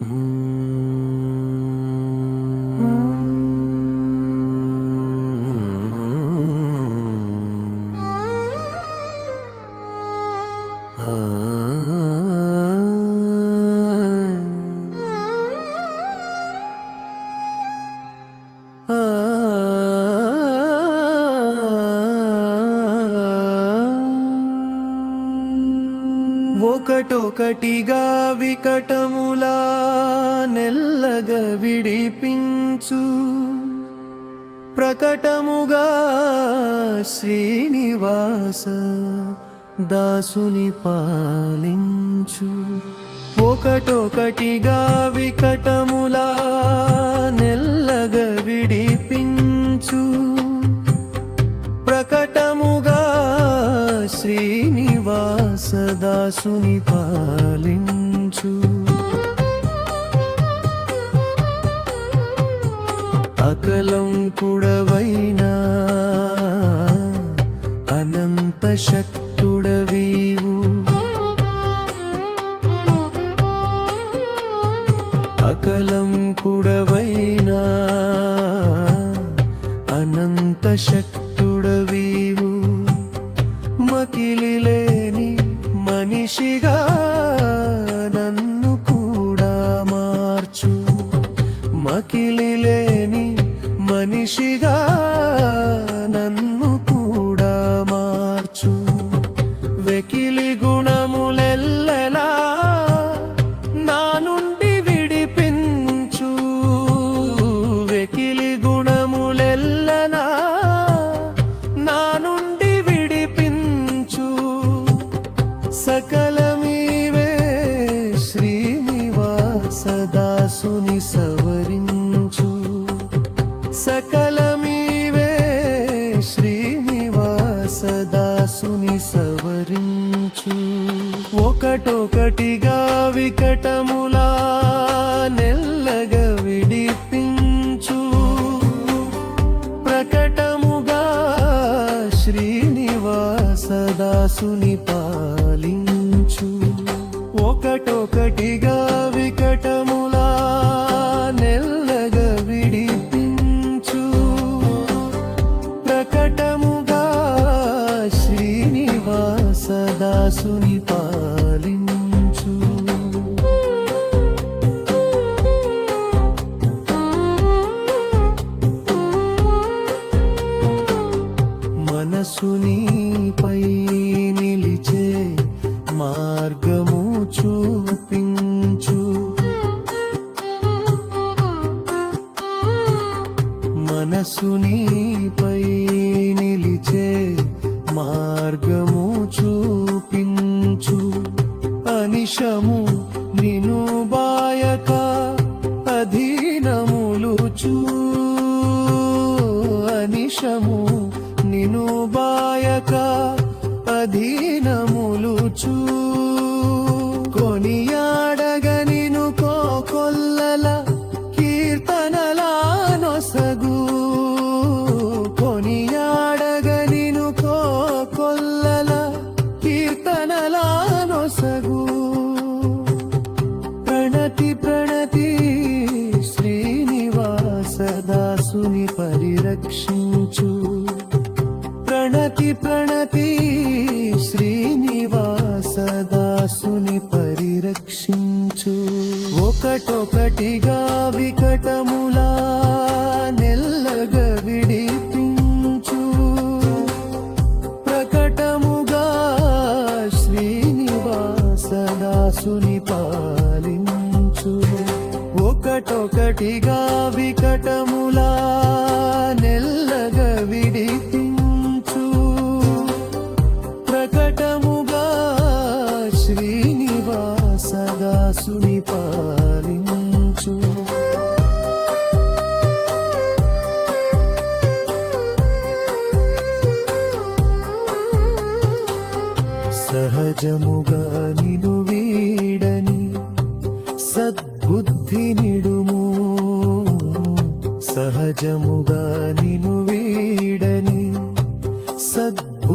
Mm. ఒకటొకటిగా వికటములా నెల్లగ విడిపించు. ప్రకటముగా Srinivasa దాసుని పాలించు. ఒకటొకటిగా వికటములా నెల్లగ విడిపించు. దాసుని పాలించు. అకలం కుడవైనా అనంత శక్తుడవీవు. అకలం కుడవైనా అనంత శక్తుడవీవు. మకిలిలే మనిషిగా నన్ను కూడా మార్చు. మకిలి లేని మనిషిగా సకలమీవే శ్రీనివాస దాసుని సవరించు. సకలమీవే శ్రీనివాస దాసుని సవరించు. ఒకటొకటిగా వికటములా నెల్లగా విడిపించు. ప్రకటముగా శ్రీనివాస దాసుని పాలించు దాసుని పాలించు. మనసుని పై నిలిచే మార్గము చూపించు. మనసుని పై నిలిచే మార్గము చూ అనిశము నిను బాయక అధీనములు చూ. అనిశము నిను బాయక అధీనములు చూ. మనసుని పరిరక్షించు. ప్రణతి ప్రణతి శ్రీనివాస దాసుని పరిరక్షించు. ఒకటొకటిగా వికటములా నెల్లగా విడిపించు. ప్రకటముగా శ్రీనివాస దాసుని ఒకటిగా వికటములా నెల్లగా విడిపించు. ప్రకటముగా శ్రీనివాసదాసుని పాలించు. సహజముగా నిను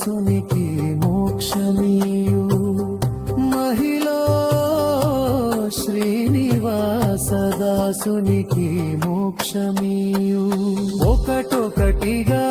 యేసునికి మోక్షమీయు మహిళ శ్రీనివాసదాసునికి మోక్షమీయు. ఒకటొకటిగా